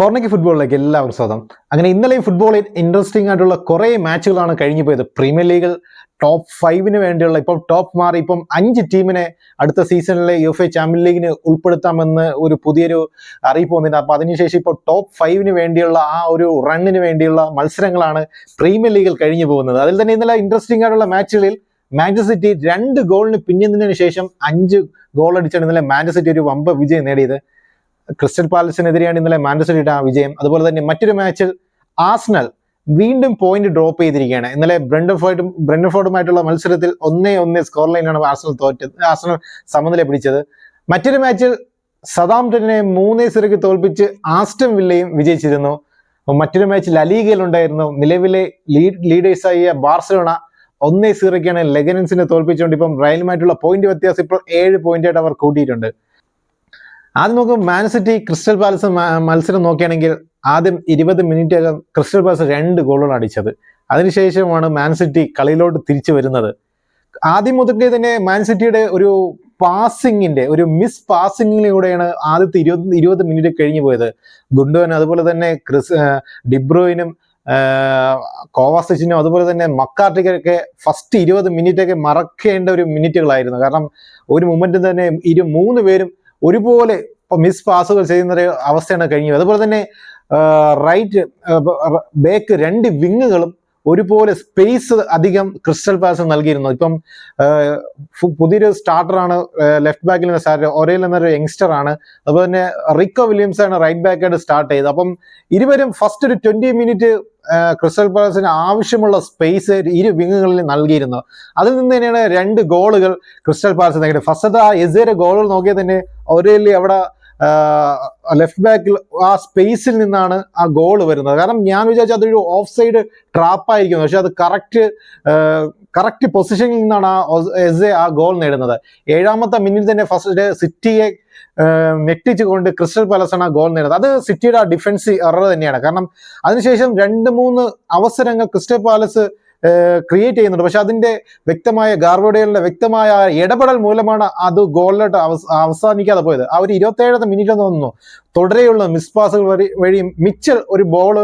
കോർണയ്ക്ക് ഫുട്ബോളിലേക്ക് എല്ലാവർക്കും സ്വാഗതം. അങ്ങനെ ഇന്നലെയും ഫുട്ബോളിൽ ഇൻട്രസ്റ്റിംഗ് ആയിട്ടുള്ള കുറേ മാച്ചുകളാണ് കഴിഞ്ഞു പോയത് പ്രീമിയർ ലീഗിൽ ടോപ്പ് ഫൈവിന് വേണ്ടിയുള്ള ഇപ്പം ടോപ്പ് മാറി. ഇപ്പം അഞ്ച് ടീമിനെ അടുത്ത സീസണിലെ യു എഫ് എ ചാമ്പ്യൻ ലീഗിന് ഉൾപ്പെടുത്താമെന്ന് ഒരു പുതിയൊരു അറിയിപ്പ് വന്നിട്ടുണ്ട്. അപ്പോൾ അതിനുശേഷം ഇപ്പോൾ ടോപ്പ് ഫൈവിന് വേണ്ടിയുള്ള ആ ഒരു റണ്ണിന് വേണ്ടിയുള്ള മത്സരങ്ങളാണ് പ്രീമിയർ ലീഗിൽ കഴിഞ്ഞു പോകുന്നത്. അതിൽ തന്നെ ഇന്നലെ ഇൻട്രസ്റ്റിംഗ് ആയിട്ടുള്ള മാച്ചുകളിൽ മാഞ്ചസ്റ്റർ സിറ്റി രണ്ട് ഗോളിന് പിന്നിന്നതിന് ശേഷം അഞ്ച് ഗോൾ അടിച്ചാണ് ഇന്നലെ മാഞ്ചസ്റ്റർ സിറ്റി ഒരു വമ്പ വിജയം നേടിയത്. ക്രിസ്റ്റൽ പാലസിനെതിരെയാണ് ഇന്നലെ മാഞ്ചസ്റ്റർ ആ വിജയം. അതുപോലെ തന്നെ മറ്റൊരു മാച്ചിൽ ആസ്നൽ വീണ്ടും പോയിന്റ് ഡ്രോപ്പ് ചെയ്തിരിക്കുകയാണ്. ഇന്നലെ ബ്രണ്ടഫോർഡും ബ്രണ്ടഫോർഡുമായിട്ടുള്ള മത്സരത്തിൽ ഒന്നേ ഒന്നേ സ്കോർ ലൈനാണ് ആസ്നൽ തോറ്റത് ആസ്നൽ സമനില പിടിച്ചത്. മറ്റൊരു മാച്ചിൽ സദാംപ്ടനെ മൂന്നേ സിറയ്ക്ക് തോൽപ്പിച്ച് ആസ്റ്റം വില്ലയും വിജയിച്ചിരുന്നു. മറ്റൊരു മാച്ച് അലീഗയിൽ ഉണ്ടായിരുന്നു. നിലവിലെ ലീഡ് ലീഡേഴ്സായ ബാർസലോണ ഒന്നേ സീറയ്ക്കാണ് ലെഗനൻസിനെ തോൽപ്പിച്ചുകൊണ്ട് ഇപ്പം റയലുമായിട്ടുള്ള പോയിന്റ് വ്യത്യാസം ഇപ്പോൾ ഏഴ് പോയിന്റായിട്ട് അവർ കൂട്ടിയിട്ടുണ്ട്. ആദ്യം നമുക്ക് മാൻസിറ്റി ക്രിസ്റ്റൽ പാലസ് മത്സരം നോക്കുകയാണെങ്കിൽ ആദ്യം ഇരുപത് മിനിറ്റ് അകം ക്രിസ്റ്റൽ പാലസ് രണ്ട് ഗോളുകൾ അടിച്ചത്. അതിനുശേഷമാണ് മാൻസിറ്റി കളിയിലോട്ട് തിരിച്ചു വരുന്നത്. ആദ്യം മുതൽക്കേ തന്നെ മാൻസിറ്റിയുടെ ഒരു പാസിങ്ങിന്റെ ഒരു മിസ് പാസിങ്ങിലൂടെയാണ് ആദ്യത്തെ ഇരുപത് ഇരുപത് മിനിറ്റ് കഴിഞ്ഞു പോയത്. ഗുണ്ടുവൻ അതുപോലെ തന്നെ ക്രിസ് ഡിബ്രോയിനും കോവാസിച്ചിനും അതുപോലെ തന്നെ മക്കാർട്ടിക്കൊക്കെ ഫസ്റ്റ് ഇരുപത് മിനിറ്റൊക്കെ മറക്കേണ്ട ഒരു മിനിറ്റുകളായിരുന്നു കാരണം ഒരു മൊമെന്റിൽ തന്നെ ഇരു മൂന്ന് പേരും ഒരുപോലെ മിസ് പാസുകൾ ചെയ്യുന്ന ഒരു അവസ്ഥയാണ് കഴിഞ്ഞത്. അതുപോലെ തന്നെ റൈറ്റ് ബേക്ക് രണ്ട് വിങ്ങുകളും ഒരുപോലെ സ്പേസ് അധികം ക്രിസ്റ്റൽ പാസ് നൽകിയിരുന്നു. ഇപ്പം പുതിയൊരു സ്റ്റാർട്ടറാണ് ലെഫ്റ്റ് ബാക്കിൽ ഒരേൽ എന്നൊരു യങ്സ്റ്റർ ആണ്. അതുപോലെ തന്നെ റിക്കോ വില്യംസ് ആണ് റൈറ്റ് ബാക്കായിട്ട് സ്റ്റാർട്ട് ചെയ്തത്. അപ്പം ഇരുവരും ഫസ്റ്റ് ഒരു ട്വന്റി മിനിറ്റ് ക്രിസ്റ്റൽ പാലസിന് ആവശ്യമുള്ള സ്പേസ് ഇരു വിങ്ങുകളിൽ നൽകിയിരുന്നു. അതിൽ നിന്ന് തന്നെയാണ് രണ്ട് ഗോളുകൾ ക്രിസ്റ്റൽ പാലസ് നേടിയത്. ഫസ്റ്റ് ആ എസേരെ ഗോളുകൾ നോക്കിയാൽ തന്നെ ഒരേലി അവിടെ ലെഫ്റ്റ് ബാക്കിൽ ആ സ്പേസിൽ നിന്നാണ് ആ ഗോൾ വരുന്നത്. കാരണം ഞാൻ വിചാരിച്ചു അതൊരു ഓഫ് സൈഡ് ട്രാപ്പായിരിക്കുന്നു പക്ഷെ അത് കറക്റ്റ് കറക്റ്റ് പൊസിഷനിൽ നിന്നാണ് ആ എസ് എ ആ ഗോൾ നേടുന്നത്. ഏഴാമത്തെ മിനിറ്റ് തന്നെ ഫസ്റ്റ് സിറ്റിയെ ഞെട്ടിച്ചുകൊണ്ട് ക്രിസ്റ്റൽ പാലസ് ആണ് ആ ഗോൾ നേടുന്നത്. അത് സിറ്റിയുടെ ആ ഡിഫൻസ് എറർ തന്നെയാണ്. കാരണം അതിനുശേഷം രണ്ട് മൂന്ന് അവസരങ്ങൾ ക്രിസ്റ്റൽ പാലസ് ക്രിയേറ്റ് ചെയ്യുന്നുണ്ട്. പക്ഷെ അതിന്റെ വ്യക്തമായ ഗാർവോഡയുടെ വ്യക്തമായ ഇടപെടൽ മൂലമാണ് അത് ഗോളിലോട്ട് അവസ് അവസാനിക്കാതെ പോയത്. ആ ഒരു ഇരുപത്തേഴത്തെ മിനിറ്റ് എന്ന് തോന്നുന്നു. തുടരെയുള്ള മിസ് പാസുകൾ വഴി വഴി മിച്ചൽ ഒരു ബോൾ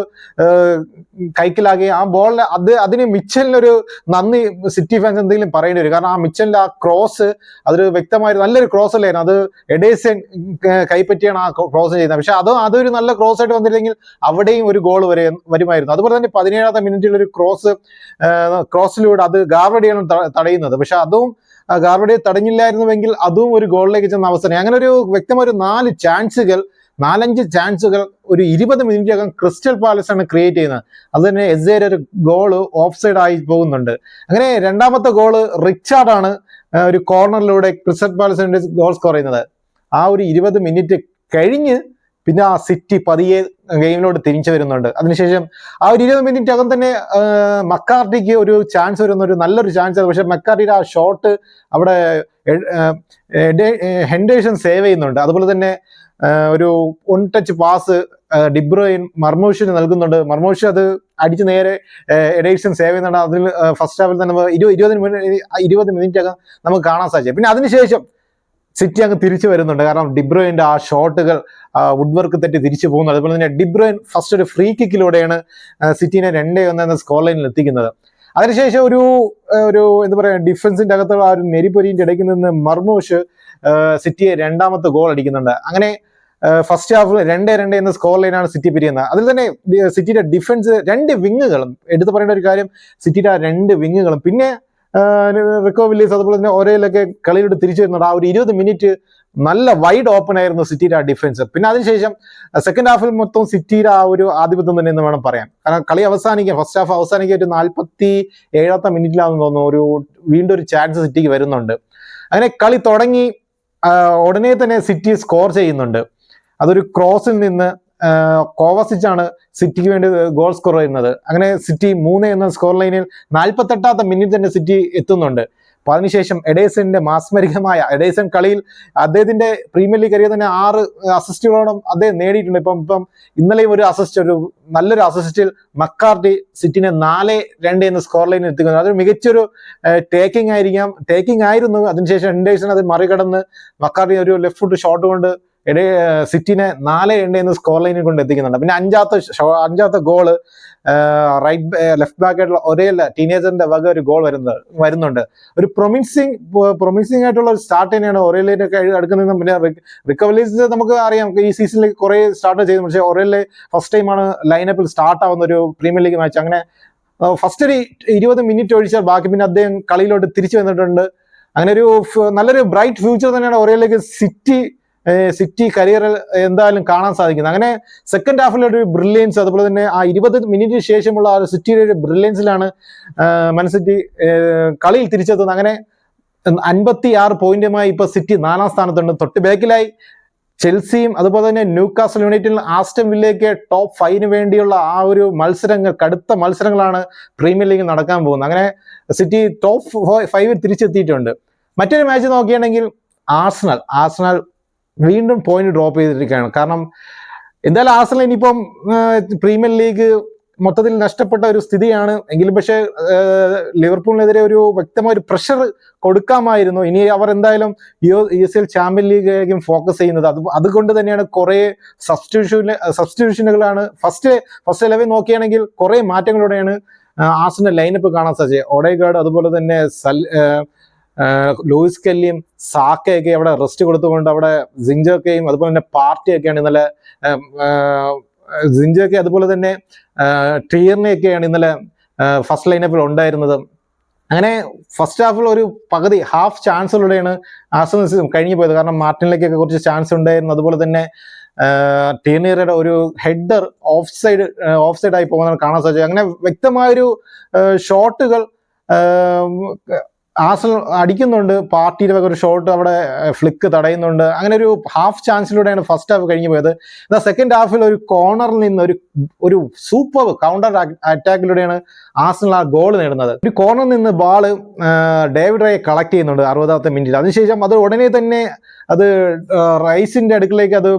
കൈക്കലാകുകയും ആ ബോളിന് അത് അതിന് മിച്ചലിനൊരു നന്ദി സിറ്റി ഫാൻസ് എന്തെങ്കിലും പറയേണ്ടി വരും. കാരണം ആ മിച്ചലിന്റെ ആ ക്രോസ് അതൊരു വ്യക്തമായ നല്ലൊരു ക്രോസ് അല്ലായിരുന്നു അത് എഡേസൻ കൈപ്പറ്റിയാണ് ആ ക്രോസ് ചെയ്യുന്നത് പക്ഷെ അതോ അതൊരു നല്ല ക്രോസ് ആയിട്ട് വന്നിരുന്നെങ്കിൽ അവിടെയും ഒരു ഗോൾ വരെ വരുമായിരുന്നു. അതുപോലെ തന്നെ പതിനേഴാമത്തെ മിനിറ്റിൽ ഒരു ക്രോസ് ക്രോസിലൂടെ അത് ഗാർവഡിയാണ് തടയുന്നത്. പക്ഷെ അതും ഗാർവഡിയെ തടഞ്ഞില്ലായിരുന്നുവെങ്കിൽ അതും ഒരു ഗോളിലേക്ക് ചെന്ന അവസരം അങ്ങനെ ഒരു വ്യക്തമായ ഒരു നാല് ചാൻസുകൾ നാലഞ്ച് ചാൻസുകൾ ഒരു ഇരുപത് മിനിറ്റകം ക്രിസ്റ്റൽ പാലസ് ആണ് ക്രിയേറ്റ് ചെയ്യുന്നത്. അത് തന്നെ എസ്സേര ഒരു ഗോൾ ഓഫ് സൈഡ് ആയി പോകുന്നുണ്ട്. അങ്ങനെ രണ്ടാമത്തെ ഗോൾ ആണ് ഒരു കോർണറിലൂടെ ക്രിസ്റ്റൽ പാലസിന്റെ ഗോൾ സ്കോർ ചെയ്യുന്നത്. ആ ഒരു ഇരുപത് മിനിറ്റ് കഴിഞ്ഞ് പിന്നെ ആ സിറ്റി പതിയെ ഗെയിമിലോട്ട് തിരിച്ചു വരുന്നുണ്ട്. അതിനുശേഷം ആ ഒരു ഇരുപത് മിനിറ്റ് അകം തന്നെ മക്കാർട്ടിക്ക് ഒരു ചാൻസ് വരുന്ന ഒരു നല്ലൊരു ചാൻസ് പക്ഷെ മക്കാർട്ടിയുടെ ആ ഷോട്ട് അവിടെ ഹെൻഡേഴ്സൺ സേവ് ചെയ്യുന്നുണ്ട്. അതുപോലെ തന്നെ ഒരു one touch pass De Bruyne മർമോഷിന് നൽകുന്നുണ്ട്. മർമോഷ് അത് അടിച്ച് നേരെ എഡേഴ്സൺ സേവ് ചെയ്യുന്നുണ്ട്. അതിൽ ഫസ്റ്റ് ഹാഫിൽ തന്നെ ഇരുപത് ഇരുപത് മിനിറ്റ് ഇരുപത് മിനിറ്റ് അകം നമുക്ക് കാണാൻ സാധിച്ചു. പിന്നെ അതിനുശേഷം സിറ്റി അങ്ങ് തിരിച്ചു വരുന്നുണ്ട്. കാരണം ഡിബ്രോയിന്റെ ആ ഷോട്ടുകൾ വുഡ് വർക്ക് തെറ്റി തിരിച്ചു പോകുന്നു. അതുപോലെ തന്നെ ഡിബ്രോയിൻ ഫസ്റ്റ് ഒരു ഫ്രീ കിക്കിലൂടെയാണ് സിറ്റിനെ രണ്ടേ ഒന്ന് എന്ന സ്കോർ ലൈനിൽ എത്തിക്കുന്നത്. അതിനുശേഷം ഒരു ഒരു എന്താ പറയുക ഡിഫൻസിന്റെ അകത്തുള്ള ആ ഒരു നെരിപ്പൊരിന്റെ ഇടയ്ക്ക് നിന്ന് മർമോഷ് സിറ്റിയെ രണ്ടാമത്തെ ഗോൾ അടിക്കുന്നുണ്ട്. അങ്ങനെ ഫസ്റ്റ് ഹാഫ് രണ്ടേ രണ്ട് എന്ന സ്കോർ ലൈനാണ് സിറ്റി പിരിയുന്നത്. അതിൽ തന്നെ സിറ്റിയുടെ ഡിഫൻസ് രണ്ട് വിങ്ങുകളും എടുത്തു പറയേണ്ട ഒരു കാര്യം സിറ്റിയുടെ ആ രണ്ട് വിങ്ങുകളും പിന്നെ റിക്കോ വില്ലീസ് അതുപോലെ തന്നെ ഒരേലൊക്കെ കളിയിലോട്ട് തിരിച്ചു വരുന്നുണ്ട്. ആ ഒരു ഇരുപത് മിനിറ്റ് നല്ല വൈഡ് ഓപ്പൺ ആയിരുന്നു സിറ്റിയുടെ ആ ഡിഫൻസ് പിന്നെ അതിനുശേഷം സെക്കൻഡ് ഹാഫിൽ മൊത്തം സിറ്റിയുടെ ആ ഒരു ആധിപത്യം തന്നെ എന്ന് വേണം പറയാൻ. കാരണം കളി അവസാനിക്കാൻ ഫസ്റ്റ് ഹാഫ് അവസാനിക്കാൻ ഒരു നാൽപ്പത്തി ഏഴാമത്തെ മിനിറ്റിലാണെന്ന് തോന്നുന്നു. ഒരു വീണ്ടും ഒരു ചാൻസ് സിറ്റിക്ക് വരുന്നുണ്ട്. അങ്ങനെ കളി തുടങ്ങി ഉടനെ തന്നെ സിറ്റി സ്കോർ ചെയ്യുന്നുണ്ട്. അതൊരു ക്രോസിൽ നിന്ന് കോവസിച്ചാണ് സിറ്റിക്ക് വേണ്ടി ഗോൾ സ്കോർ ചെയ്യുന്നത്. അങ്ങനെ സിറ്റി മൂന്ന് എന്ന സ്കോർ ലൈനിൽ നാൽപ്പത്തെട്ടാമത്തെ മിനിറ്റ് തന്നെ സിറ്റി എത്തുന്നുണ്ട്. അപ്പൊ അതിനുശേഷം എഡേസന്റെ മാസ്മരികമായ എഡേസൺ കളിയിൽ അദ്ദേഹത്തിന്റെ പ്രീമിയർ ലീഗ് കരിയർ തന്നെ ആറ് അസിസ്റ്റുകളോടും അദ്ദേഹം നേടിയിട്ടുണ്ട്. ഇപ്പം ഇപ്പം ഇന്നലെയും ഒരു അസിസ്റ്റ് ഒരു നല്ലൊരു അസിസ്റ്റിൽ മക്കാർട്ടി സിറ്റിനെ നാല് രണ്ട് എന്ന സ്കോർ ലൈനിൽ എത്തിക്കുന്നത് അതൊരു മികച്ചൊരു ടേക്കിംഗ് ആയിരിക്കാം. ടേക്കിംഗ് ആയിരുന്നു. അതിനുശേഷം എൻഡേഴ്സൺ അത് മറികടന്ന് മക്കാർട്ടി ഒരു ലെഫ്റ്റ് ഫുട്ട് ഷോട്ട് കൊണ്ട് ഇടേ സിറ്റിനെ നാല് രണ്ട് എന്ന സ്കോർ ലൈനിൽ കൊണ്ട് എത്തിക്കുന്നുണ്ട്. പിന്നെ അഞ്ചാത്ത അഞ്ചാത്ത ഗോൾ റൈറ്റ് ലെഫ്റ്റ് ബാക്ക് ആയിട്ടുള്ള ഒരേ ടീനേജറിന്റെ വക ഒരു ഗോൾ വരുന്നത് വരുന്നുണ്ട്. ഒരു പ്രൊമിസിങ് പ്രൊമിസിങ് ആയിട്ടുള്ള ഒരു സ്റ്റാർട്ട് തന്നെയാണ് ഒരേലിനൊക്കെ അടുക്കുന്നത്. പിന്നെ റിക്കവറീസ് നമുക്ക് അറിയാം. ഈ സീസണിൽ കുറെ സ്റ്റാർട്ട് ചെയ്തു. പക്ഷേ ഒരേലെ ഫസ്റ്റ് ടൈമാണ് ലൈനപ്പിൽ സ്റ്റാർട്ട് ആവുന്ന ഒരു പ്രീമിയർ ലീഗ് മാച്ച് അങ്ങനെ ഫസ്റ്റ് ഒരു ഇരുപത് മിനിറ്റ് ഒഴിച്ചാൽ ബാക്കി പിന്നെ അദ്ദേഹം കളിയിലോട്ട് തിരിച്ചു വന്നിട്ടുണ്ട്. അങ്ങനെ ഒരു നല്ലൊരു ബ്രൈറ്റ് ഫ്യൂച്ചർ തന്നെയാണ് ഒരേലേക്ക് സിറ്റി സിറ്റി കരിയറിൽ എന്തായാലും കാണാൻ സാധിക്കുന്നത് അങ്ങനെ സെക്കൻഡ് ഹാഫിലെ ഒരു ബ്രില്യൻസ് അതുപോലെ തന്നെ ആ ഇരുപത് മിനിറ്റിന് ശേഷമുള്ള ആ സിറ്റിയുടെ ഒരു ബ്രില്യൻസിലാണ് മനസ്സിറ്റി സിറ്റി കളിയിൽ തിരിച്ചെത്തുന്നത്. അങ്ങനെ അൻപത്തി ആറ് പോയിന്റുമായി ഇപ്പൊ സിറ്റി നാലാം സ്ഥാനത്തുണ്ട്. തൊട്ട് ബാക്കിലായി ചെൽസിയും അതുപോലെ തന്നെ ന്യൂകാസൽ യുണൈറ്റഡിൽ ആസ്റ്റം വില്ലേക്ക് ടോപ്പ് ഫൈവിന് വേണ്ടിയുള്ള ആ ഒരു മത്സരങ്ങൾ കടുത്ത മത്സരങ്ങളാണ് പ്രീമിയർ ലീഗ് നടക്കാൻ പോകുന്നത്. അങ്ങനെ സിറ്റി ടോപ്പ് ഫൈവിൽ തിരിച്ചെത്തിയിട്ടുണ്ട്. മറ്റൊരു മാച്ച് നോക്കുകയാണെങ്കിൽ ആഴ്സണൽ ആഴ്സണൽ വീണ്ടും പോയിന്റ് ഡ്രോപ്പ് ചെയ്തിരിക്കുകയാണ്. കാരണം എന്തായാലും ആഴ്സണൽ ഇനിയിപ്പം പ്രീമിയർ ലീഗ് മൊത്തത്തിൽ നഷ്ടപ്പെട്ട ഒരു സ്ഥിതിയാണ്. എങ്കിലും പക്ഷേ ലിവർപൂളിനെതിരെ ഒരു വ്യക്തമായ ഒരു പ്രഷർ കൊടുക്കാമായിരുന്നു. ഇനി അവർ എന്തായാലും U U S L champion ലീഗിലേക്കും focus ചെയ്യുന്നത്. അത് അതുകൊണ്ട് തന്നെയാണ് കുറേ സബ്സ്റ്റിറ്റ്യൂഷൻ സബ്സ്റ്റിറ്റ്യൂഷനുകളാണ് ഫസ്റ്റ് ഫസ്റ്റ് ലെവൽ നോക്കിയാണെങ്കിൽ കുറേ മാറ്റങ്ങളോടെയാണ് ആസിന്റെ ലൈനപ്പ് കാണാൻ സാധിച്ചത്. ഒഡേഗാർഡ് അതുപോലെ തന്നെ സൽ ലൂയിസ് കെല്ലിയും സാക്കയൊക്കെ അവിടെ റെസ്റ്റ് കൊടുത്തുകൊണ്ട് അവിടെ സിഞ്ചോക്കെയും അതുപോലെ തന്നെ പാർട്ടിയൊക്കെയാണ് ഇന്നലെ സിഞ്ചോക്കെ അതുപോലെ തന്നെ ടീറിനെയൊക്കെയാണ് ഇന്നലെ ഫസ്റ്റ് ലൈനപ്പിൽ ഉണ്ടായിരുന്നത്. അങ്ങനെ ഫസ്റ്റ് ഹാഫിൽ ഒരു പകുതി ഹാഫ് ചാൻസിലൂടെയാണ് ആസ്വദിച്ച് കഴിഞ്ഞു പോയത് കാരണം മാർട്ടിനിലേക്കൊക്കെ കുറച്ച് ചാൻസ് ഉണ്ടായിരുന്നു. അതുപോലെ തന്നെ ടീനിയറുടെ ഒരു header of side offside ആയി പോകുന്നത് കാണാൻ സാധിച്ചു അങ്ങനെ വ്യക്തമായൊരു ഷോട്ടുകൾ ആസൽ അടിക്കുന്നുണ്ട്. പാർട്ടിയുടെ ഒരു ഷോട്ട് അവിടെ ഫ്ലിക്ക് തടയുന്നുണ്ട്. അങ്ങനെ ഒരു ഹാഫ് ചാൻസിലൂടെയാണ് ഫസ്റ്റ് ഹാഫ് കഴിഞ്ഞു പോയത്. എന്നാൽ സെക്കൻഡ് ഹാഫിൽ ഒരു കോർണറിൽ നിന്ന് ഒരു ഒരു സൂപ്പർ കൗണ്ടർ അറ്റാക്കിലൂടെയാണ് ആസൽ ആ ഗോൾ നേടുന്നത്. ഒരു കോർണറിൽ നിന്ന് ബാൾ ഡേവിഡ് റേ കളക്ട് ചെയ്യുന്നുണ്ട് അറുപതാമത്തെ മിനിറ്റിൽ അതിനുശേഷം അത് ഉടനെ തന്നെ അത് റൈസിന്റെ അടുക്കിലേക്ക് അത്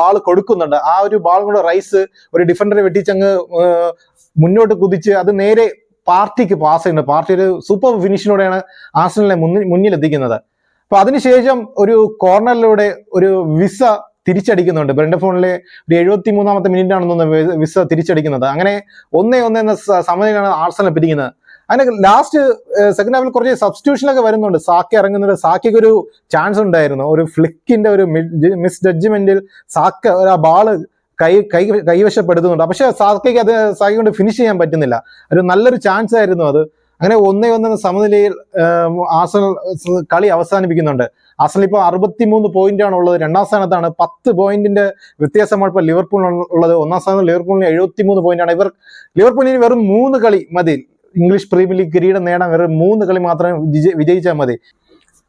ബാൾ കൊടുക്കുന്നുണ്ട്. ആ ഒരു ബാൾ കൊണ്ട് റൈസ് ഒരു ഡിഫൻഡറെ വെട്ടിച്ചങ്ങ് മുന്നോട്ട് കുതിച്ച് അത് നേരെ പാർട്ടിക്ക് പാസ് ചെയ്യുന്നത് പാർട്ടി ഒരു സൂപ്പർ ഫിനിഷിനോടെയാണ് ആസനലിനെ മുന്നിൽ മുന്നിലെത്തിക്കുന്നത്. അപ്പൊ അതിനുശേഷം ഒരു കോർണറിലൂടെ ഒരു വിസ തിരിച്ചടിക്കുന്നുണ്ട്. ബ്രണ്ടഫോണിലെ ഒരു എഴുപത്തി മൂന്നാമത്തെ മിനിറ്റ് തോന്നുന്നു വിസ തിരിച്ചടിക്കുന്നത്. അങ്ങനെ ഒന്നേ ഒന്നേ എന്ന സമയമാണ് ആർസണൽ പിരിക്കുന്നത്. അങ്ങനെ ലാസ്റ്റ് സെക്കൻഡ് ഹാഫിൽ കുറച്ച് സബ്സ്റ്റിറ്റ്യൂഷനൊക്കെ വരുന്നുണ്ട്. സാക്കി ഇറങ്ങുന്നുണ്ട് സാക്കിക്ക് ഒരു ചാൻസ് ഉണ്ടായിരുന്നു ഒരു ഫ്ലിക്കിന്റെ ഒരു മിസ് ജഡ്ജ്മെന്റിൽ സാക്ക ഒരു ആ ബാൾ കൈ കൈ കൈവശപ്പെടുത്തുന്നുണ്ട്. പക്ഷെ സാധിക്കയ്ക്ക് അത് സാക്കി കൊണ്ട് ഫിനിഷ് ചെയ്യാൻ പറ്റുന്നില്ല. ഒരു നല്ലൊരു ചാൻസ് ആയിരുന്നു അത്. അങ്ങനെ ഒന്നേ ഒന്നെന്ന സമനിലയിൽ ആസൽ കളി അവസാനിപ്പിക്കുന്നുണ്ട്. ആസനൽ ഇപ്പോൾ അറുപത്തിമൂന്ന് പോയിന്റ് ആണ് ഉള്ളത് രണ്ടാം സ്ഥാനത്താണ്. പത്ത് പോയിന്റിന്റെ വ്യത്യാസമാണ് ഇപ്പോൾ ലിവർപൂൾ ഉള്ളത്. ഒന്നാം സ്ഥാനത്ത് ലിവർപൂളിന് എഴുപത്തിമൂന്ന് പോയിന്റ് ആണ്. ഇവർ ലിവർപൂളിന് വെറും മൂന്ന് കളി മതി. ഇംഗ്ലീഷ് പ്രീമിയർ ലീഗ് കിരീടം നേടാൻ വെറും മൂന്ന് കളി മാത്രമേ വിജയിച്ചാൽ മതി.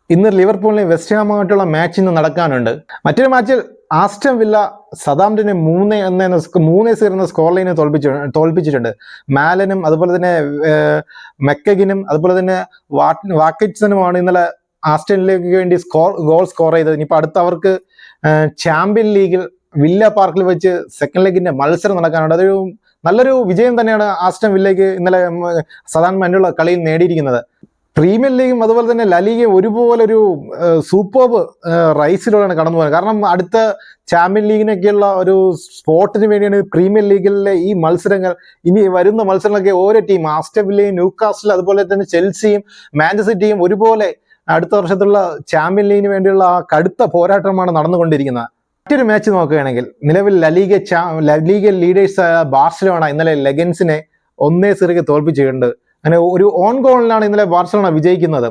ഇന്ന് ലിവർപൂളിന് വെസ്റ്റ് ഹാമായിട്ടുള്ള മാച്ച് ഇന്ന് നടക്കാനുണ്ട്. മറ്റൊരു മാച്ചിൽ ആസ്റ്റം വില്ല സദാംപ്ടനെ മൂന്ന് എന്ന മൂന്ന് സീർ എന്ന സ്കോർ ലൈനെ തോൽപ്പിച്ചു തോൽപ്പിച്ചിട്ടുണ്ട്. മാലനും അതുപോലെ തന്നെ മെക്കഗിനും അതുപോലെ തന്നെ വാട്ട് വാക്കിറ്റ്സനുമാണ് ഇന്നലെ ആസ്റ്റണിലേക്ക് വേണ്ടി സ്കോർ ഗോൾ സ്കോർ ചെയ്തത്. ഇനിയിപ്പോൾ അടുത്ത അവർക്ക് ചാമ്പ്യൻ ലീഗിൽ വില്ല പാർക്കിൽ വെച്ച് സെക്കൻഡ് ലെഗിന്റെ മത്സരം നടക്കാനുണ്ട്. അതൊരു നല്ലൊരു വിജയം തന്നെയാണ് ആസ്റ്റൻ വില്ലയ്ക്ക് ഇന്നലെ സദാൻ മനുള്ള കളിയിൽ നേടിയിരിക്കുന്നത്. പ്രീമിയർ ലീഗും അതുപോലെ തന്നെ ലലീഗയും ഒരുപോലെ ഒരു സൂപ്പർബ് റൈസിലൂടെയാണ് കടന്നു പോകുന്നത് കാരണം അടുത്ത ചാമ്പ്യൻ ലീഗിനൊക്കെയുള്ള ഒരു സ്പോട്ടിന് വേണ്ടിയാണ് പ്രീമിയർ ലീഗിലെ ഈ മത്സരങ്ങൾ. ഇനി വരുന്ന മത്സരങ്ങളൊക്കെ ഓരോ ടീം ആസ്റ്റബിലെയും ന്യൂകാസ്റ്റിൽ അതുപോലെ തന്നെ ചെൽസിയും മാഞ്ചസ്റ്റർ ഒരുപോലെ അടുത്ത വർഷത്തുള്ള ചാമ്പ്യൻ ലീഗിന് വേണ്ടിയുള്ള ആ കടുത്ത പോരാട്ടമാണ് നടന്നുകൊണ്ടിരിക്കുന്നത്. മറ്റൊരു മാച്ച് നോക്കുകയാണെങ്കിൽ നിലവിൽ ലലീഗ ചാ ലലീഗ ലീഡേഴ്സ് ബാർസലോണ ഇന്നലെ ലെഗൻസിനെ ഒന്നേ സിറിക്ക് തോൽപ്പിച്ചിട്ടുണ്ട്. അങ്ങനെ ഒരു ഓൺ ഗോളിലാണ് ഇന്നലെ ബാർസലോണ വിജയിക്കുന്നത്.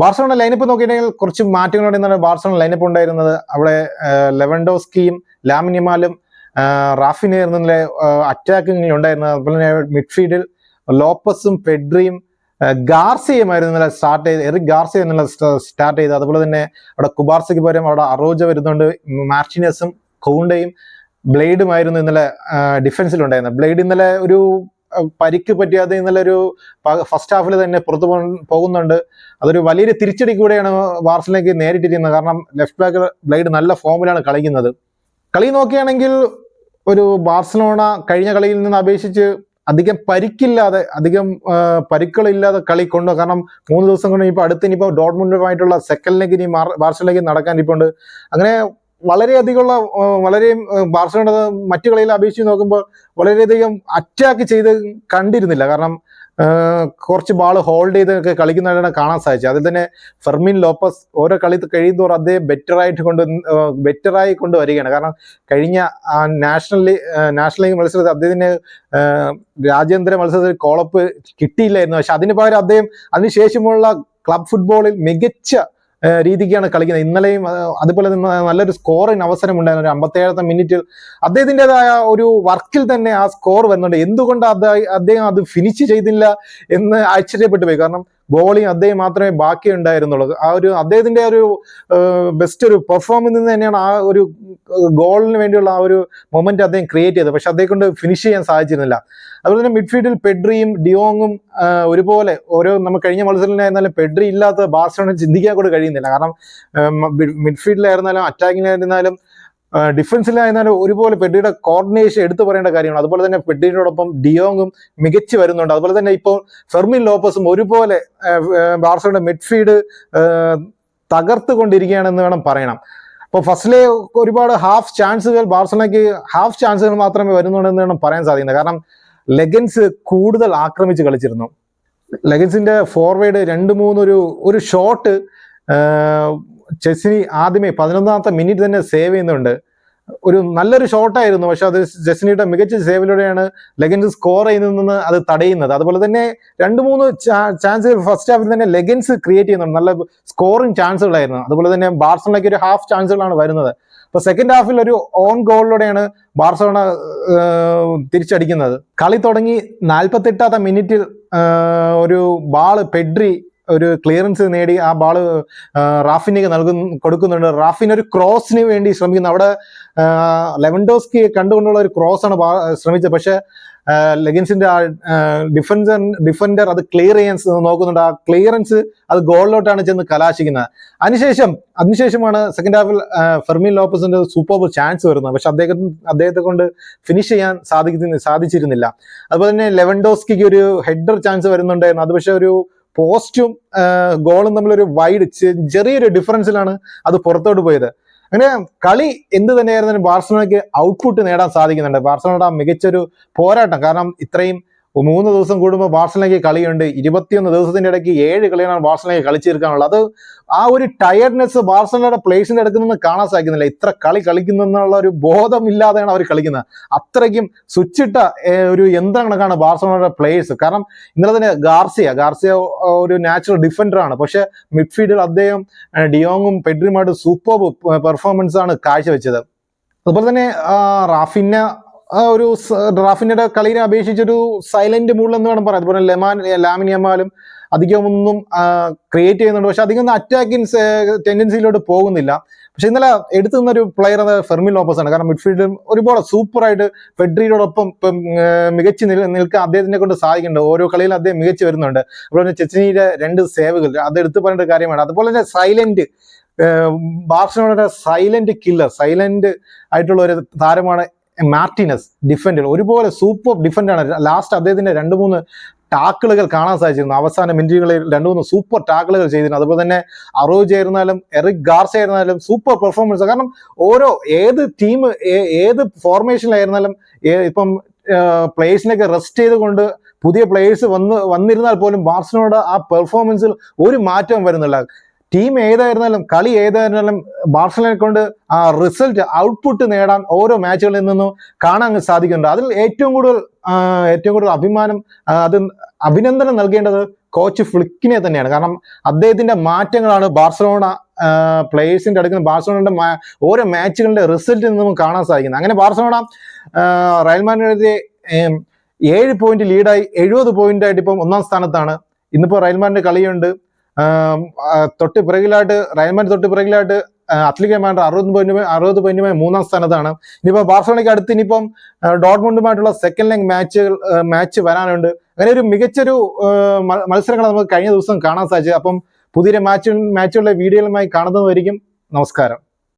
ബാർസലോണ ലൈനപ്പ് നോക്കിയിട്ടുണ്ടെങ്കിൽ കുറച്ച് മാറ്റങ്ങളോടെ ഇന്നലെ ബാർസലോണ ലൈനപ്പ് ഉണ്ടായിരുന്നത്. അവിടെ ലെവൻഡോസ്കിയും ലാമിനിമാലും റാഫിനായിരുന്നു ഇന്നലെ അറ്റാക്കിങ്ങിൽ ഉണ്ടായിരുന്നത്. അതുപോലെ തന്നെ മിഡ്ഫീൽഡിൽ ലോപ്പസും പെഡ്രിയും ഗാർസിയുമായിരുന്നു ഇന്നലെ സ്റ്റാർട്ട് ചെയ്ത് എറിക് ഗാർസിയ എന്നുള്ള സ്റ്റാർട്ട് ചെയ്ത് അതുപോലെ തന്നെ അവിടെ കുബാർസയ്ക്ക് പകരം അവിടെ അറോജ വരുന്നുണ്ട്. മാർട്ടിനസും കൗണ്ടയും ബ്ലേഡുമായിരുന്നു ഇന്നലെ ഡിഫൻസിലുണ്ടായിരുന്നത് ബ്ലേഡ് ഇന്നലെ ഒരു പരിക്ക് പറ്റിയാതെ ഇന്നലെ ഒരു ഫസ്റ്റ് ഹാഫിൽ തന്നെ പുറത്തു പോകുന്നുണ്ട്. അതൊരു വലിയൊരു തിരിച്ചടി കൂടെയാണ് ബാർസലിലേക്ക് നേരിട്ടിരിക്കുന്നത്. കാരണം ലെഫ്റ്റ് ബാക്ക് ബ്ലൈഡ് നല്ല ഫോമിലാണ് കളിക്കുന്നത്. കളി നോക്കുകയാണെങ്കിൽ ഒരു ബാർസലോണ കഴിഞ്ഞ കളിയിൽ നിന്ന് അപേക്ഷിച്ച് അധികം പരിക്കില്ലാതെ അധികം പരിക്കുകളില്ലാതെ കളി കൊണ്ടു കാരണം മൂന്ന് ദിവസം കൊണ്ട് ഇപ്പോൾ അടുത്ത് ഇനിയിപ്പോൾ ഡോട്ട്മുണ്ടുമായിട്ടുള്ള സെക്കൻഡ് ലെഗ് ഇനി ബാർസലേക്ക് നടക്കാൻ ഇപ്പോൾ ഉണ്ട് അങ്ങനെ വളരെയധികമുള്ള വളരെ ബാർസലോണ മറ്റു കളിയിൽ അപേക്ഷിച്ച് നോക്കുമ്പോൾ വളരെയധികം അറ്റാക്ക് ചെയ്ത് കണ്ടിരുന്നില്ല. കാരണം കുറച്ച് ബാൾ ഹോൾഡ് ചെയ്തൊക്കെ കളിക്കുന്നതാണ് കാണാൻ സാധിച്ചത്. അതിൽ തന്നെ ഫെർമിൻ ലോപ്പസ് ഓരോ കളി കഴിയുന്നതോറും അദ്ദേഹം ബെറ്റർ ആയിട്ട് കൊണ്ട് ബെറ്ററായി കൊണ്ടുവരികയാണ് കാരണം കഴിഞ്ഞ നാഷണൽ നാഷണൽ ലീഗ് മത്സരത്തിൽ അദ്ദേഹത്തിന് രാജ്യാന്തര മത്സരത്തിൽ കോളപ്പ് കിട്ടിയില്ലായിരുന്നു. പക്ഷെ അതിന് പകരം അദ്ദേഹം അതിനുശേഷമുള്ള ക്ലബ് ഫുട്ബോളിൽ മികച്ച രീതിക്കാണ് കളിക്കുന്നത്. ഇന്നലെയും അതുപോലെ തന്നെ നല്ലൊരു സ്കോറിന് അവസരം ഉണ്ടായിരുന്നു. ഒരു അമ്പത്തേഴാമത്തെ മിനിറ്റിൽ അദ്ദേഹത്തിന്റെതായ ഒരു വർക്കിൽ തന്നെ ആ സ്കോർ വരുന്നുണ്ട്. എന്തുകൊണ്ട് അദ്ദേഹം അത് ഫിനിഷ് ചെയ്തില്ല എന്ന് ആശ്ചര്യപ്പെട്ടു പോയി. കാരണം ഗോളിയും അദ്ദേഹം മാത്രമേ ബാക്കി ഉണ്ടായിരുന്നുള്ളൂ. ആ ഒരു അദ്ദേഹത്തിന്റെ ഒരു ബെസ്റ്റ് ഒരു പെർഫോമൻസ് തന്നെയാണ് ആ ഒരു ഗോളിന് വേണ്ടിയുള്ള ആ ഒരു മൊമെന്റ് അദ്ദേഹം ക്രിയേറ്റ് ചെയ്തത്. പക്ഷെ അദ്ദേഹം കൊണ്ട് ഫിനിഷ് ചെയ്യാൻ സാധിച്ചിരുന്നില്ല. അതുപോലെ തന്നെ മിഡ്ഫീൽഡിൽ പെഡ്രിയും ഡിയോങ്ങും ഒരുപോലെ ഓരോ നമ്മൾ കഴിഞ്ഞ മത്സരത്തിലായിരുന്നാലും പെഡ്രി ഇല്ലാത്ത ബാർസലോണ ചിന്തിക്കാൻ കൂടെ കഴിയുന്നില്ല. കാരണം മിഡ്ഫീൽഡിലായിരുന്നാലും അറ്റാക്കിലായിരുന്നാലും ഡിഫൻസിലായിരുന്നാലും ഒരുപോലെ പെഡിയുടെ കോർഡിനേഷൻ എടുത്തു പറയേണ്ട കാര്യമാണ്. അതുപോലെ തന്നെ പെഡിയോടൊപ്പം ഡിയോങ്ങും മികച്ചു വരുന്നുണ്ട്. അതുപോലെ തന്നെ ഇപ്പോൾ ഫെർമിൻ ലോപ്പസും ഒരുപോലെ ബാർസലോണ മിഡ്ഫീൽഡ് തകർത്തുകൊണ്ടിരിക്കുകയാണെന്ന് വേണം പറയണം. അപ്പോൾ ഫസ്റ്റിലെ ഒരുപാട് ഹാഫ് ചാൻസുകൾ ബാർസലോണയ്ക്ക് ഹാഫ് ചാൻസുകൾ മാത്രമേ വരുന്നുള്ളൂ വേണം പറയാൻ സാധിക്കുന്നത് കാരണം ലെഗൻസ് കൂടുതൽ ആക്രമിച്ച് കളിച്ചിരുന്നു. ലെഗൻസിന്റെ ഫോർവേഡ് രണ്ട് മൂന്നൊരു ഒരു ഷോട്ട് ചെസ്സിനി ആദ്യമേ പതിനൊന്നാമത്തെ മിനിറ്റ് തന്നെ സേവ് ചെയ്യുന്നുണ്ട്. ഒരു നല്ലൊരു ഷോട്ടായിരുന്നു പക്ഷെ അത് ജെസ്നിയുടെ മികച്ച സേവിലൂടെയാണ് ലെഗൻസ് സ്കോർ ചെയ്യുന്നതെന്ന് അത് തടയുന്നത്. അതുപോലെ തന്നെ രണ്ട് മൂന്ന് ചാൻസ് ഫസ്റ്റ് ഹാഫിൽ തന്നെ ലെഗൻസ് ക്രിയേറ്റ് ചെയ്യുന്നുണ്ട്. നല്ല സ്കോറിങ് ചാൻസുകളായിരുന്നു അതുപോലെ തന്നെ ബാർസലോണയ്ക്ക് ഒരു ഹാഫ് ചാൻസുകളാണ് വരുന്നത്. അപ്പൊ സെക്കൻഡ് ഹാഫിൽ ഒരു ഓൺ ഗോളിലൂടെയാണ് ബാർസലോണ തിരിച്ചടിക്കുന്നത്. കളി തുടങ്ങി നാൽപ്പത്തെട്ടാമത്തെ മിനിറ്റിൽ ഒരു ബാൾ പെഡ്രി ഒരു ക്ലിയറൻസ് നേടി ആ ബാൾ റാഫിനേക്ക് നൽകുന്ന കൊടുക്കുന്നുണ്ട്. റാഫിൻ ഒരു ക്രോസിന് വേണ്ടി ശ്രമിക്കുന്നു. അവിടെ ലെവൻഡോസ്കി കണ്ടുകൊണ്ടുള്ള ഒരു ക്രോസ് ആണ് ശ്രമിച്ചത്. പക്ഷെ ലെഗിൻസിന്റെ ആ ഡിഫൻസർ ഡിഫൻഡർ അത് ക്ലിയർ ചെയ്യാൻ നോക്കുന്നുണ്ട്. ആ ക്ലിയറൻസ് അത് ഗോളിലോട്ടാണ് ചെന്ന് കലാശിക്കുന്നത്. അതിനുശേഷം അതിനുശേഷമാണ് സെക്കൻഡ് ഹാഫിൽ ഫെർമിൻ ലോപ്പസിന്റെ സൂപ്പർ ചാൻസ് വരുന്നത്. പക്ഷെ അദ്ദേഹം അദ്ദേഹത്തെ കൊണ്ട് ഫിനിഷ് ചെയ്യാൻ സാധിക്കുന്ന സാധിച്ചിരുന്നില്ല. അതുപോലെ തന്നെ ലെവൻഡോസ്കിക്ക് ഒരു ഹെഡർ ചാൻസ് വരുന്നുണ്ടായിരുന്നു. അത് പക്ഷെ ഒരു പോസ്റ്റും ഗോളും തമ്മിലൊരു വൈഡ് ചെറിയൊരു ഡിഫറൻസിലാണ് അത് പുറത്തോട്ട് പോയത്. അങ്ങനെ കളി എന്ത് തന്നെയായിരുന്നാലും ബാർസലോണയ്ക്ക് ഔട്ട്പുട്ട് നേടാൻ സാധിക്കുന്നുണ്ട്. ബാർസലോണയുടെ ആ മികച്ചൊരു പോരാട്ടം. കാരണം ഇത്രയും മൂന്ന് ദിവസം കൂടുമ്പോൾ ബാർസലോണയ്ക്ക് കളിയുണ്ട്. ഇരുപത്തിയൊന്ന് ദിവസത്തിന്റെ ഇടയ്ക്ക് ഏഴ് കളിയാണ് ബാർസലോണയ്ക്ക് കളിച്ചു തീർക്കാനുള്ളത് അത് ആ ഒരു ടയർഡ്നെസ് ബാർസലോണയുടെ പ്ലേസിന്റെ അടുത്ത് നിന്ന് കാണാൻ സാധിക്കുന്നില്ല. ഇത്ര കളി കളിക്കുന്നു എന്നുള്ള ഒരു ബോധമില്ലാതെയാണ് അവർ കളിക്കുന്നത്. അത്രയ്ക്കും സ്വിച്ചിട്ട ഒരു യന്ത്രം കണക്കാണ് ബാർസലോണയുടെ പ്ലേയേഴ്സ് കാരണം ഇന്നലെ തന്നെ ഗാർസിയ ഗാർസിയ ഒരു നാച്ചുറൽ ഡിഫൻഡർ ആണ്. പക്ഷെ മിഡ്ഫീൽഡിൽ അദ്ദേഹം ഡിയോങ്ങും പെഡ്രിയുമായിട്ട് സൂപ്പർ പെർഫോമൻസ് ആണ് കാഴ്ചവെച്ചത്. അതുപോലെ തന്നെ റാഫിന്ന ആ ഒരു സ- കളിനെ അപേക്ഷിച്ചൊരു സൈലന്റ് മൂൾ എന്ന് വേണം പറയാം. അതുപോലെ ലെമാൻ ലാമിൻ യമാലും അധികമൊന്നും ക്രിയേറ്റ് ചെയ്യുന്നുണ്ട്. പക്ഷെ അധികം അറ്റാക്കിങ് ടെൻഡൻസിയിലോട്ട് പോകുന്നില്ല. പക്ഷെ ഇന്നലെ എടുത്തു നിന്നൊരു പ്ലെയർ അത് ഫെർമിൻ ലോപ്പസ് ആണ്. കാരണം മിഡ്ഫീൽഡും ഒരുപാട് സൂപ്പറായിട്ട് ഫെഡ്രിയോടൊപ്പം മികച്ച് നിൽ- നിൽക്കാൻ അദ്ദേഹത്തിനെ കൊണ്ട് സാധിക്കുന്നുണ്ട്. ഓരോ കളിയിൽ അദ്ദേഹം മികച്ച് വരുന്നുണ്ട്. അതുപോലെ തന്നെ ചെച്ചനിയുടെ രണ്ട് സേവകൾ അത് എടുത്തു പറയേണ്ട കാര്യമാണ്. അതുപോലെ തന്നെ സൈലന്റ് ബാർസലോണയുടെ സൈലന്റ് കില്ലർ സൈലന്റ് ആയിട്ടുള്ള ഒരു താരമാണ് മാർട്ടിനസ് ഡിഫൻഡർ ഒരുപോലെ സൂപ്പർ ഡിഫൻഡാണ് ലാസ്റ്റ് അദ്ദേഹത്തിന്റെ രണ്ട് മൂന്ന് ടാക്കിളുകൾ കാണാൻ സാധിച്ചിരുന്നു. അവസാന മിനിറ്റുകളിൽ രണ്ടു മൂന്ന് സൂപ്പർ ടാക്കിളുകൾ ചെയ്തിരുന്നു. അതുപോലെ തന്നെ അറോജ് ആയിരുന്നാലും എറിക് ഗാർസ ആയിരുന്നാലും സൂപ്പർ പെർഫോമൻസ് കാരണം ഓരോ ഏത് ടീം ഏത് ഫോർമേഷനിലായിരുന്നാലും ഇപ്പം പ്ലേയേഴ്സിനൊക്കെ റെസ്റ്റ് ചെയ്തുകൊണ്ട് പുതിയ പ്ലേയേഴ്സ് വന്ന് വന്നിരുന്നാൽ പോലും ബാർസലോണയുടെ ആ പെർഫോമൻസിൽ ഒരു മാറ്റവും വരുന്നില്ല. ടീം ഏതായിരുന്നാലും കളി ഏതായിരുന്നാലും ബാർസലോണയെ കൊണ്ട് ആ റിസൾട്ട് ഔട്ട്പുട്ട് നേടാൻ ഓരോ മാച്ചുകളിൽ നിന്നും കാണാൻ സാധിക്കുന്നുണ്ട്. അതിൽ ഏറ്റവും കൂടുതൽ ഏറ്റവും കൂടുതൽ അഭിമാനം അത് അഭിനന്ദനം നൽകേണ്ടത് കോച്ച് ഫ്ലിക്കിനെ തന്നെയാണ്. കാരണം അദ്ദേഹത്തിന്റെ മാറ്റങ്ങളാണ് ബാർസലോണ പ്ലേയേഴ്സിന്റെ അടുക്കുന്ന ബാർസലോണയുടെ ഓരോ മാച്ചുകളുടെ റിസൾട്ടിൽ നിന്നും കാണാൻ സാധിക്കുന്നത്. അങ്ങനെ ബാർസലോണ റയൽ മാഡ്രിഡിനെതിരെ ഏം, ഏഴ് പോയിന്റ് ലീഡായി എഴുപത് പോയിന്റ് ആയിട്ട് ഇപ്പം ഒന്നാം സ്ഥാനത്താണ്. ഇന്നിപ്പോൾ റയൽ മാഡ്രിഡ് കളിയുണ്ട്. തൊട്ട് പിറകിലായിട്ട് റയൽമാൻ തൊട്ട് പിറകിലായിട്ട് അത്ലറ്റിക് മാൻഡർ അറുപത് പോയിന്റുമായി അറുപത് പോയിന്റുമായി മൂന്നാം സ്ഥാനത്താണ്. ഇനിയിപ്പോ ബാർസലോണയ്ക്ക് അടുത്ത് ഇനിയിപ്പം ഡോട്ട്മുണ്ടുമായിട്ടുള്ള സെക്കൻഡ് ലെഗ് മാച്ചുകൾ മാച്ച് വരാനുണ്ട്. അങ്ങനെ ഒരു മികച്ചൊരു മത്സരങ്ങൾ നമുക്ക് കഴിഞ്ഞ ദിവസം കാണാൻ സാധിച്ചത്. അപ്പം പുതിയ മാച്ച് മാച്ചുകളുടെ വീഡിയോകളുമായി കാണുന്നതായിരിക്കും. നമസ്കാരം.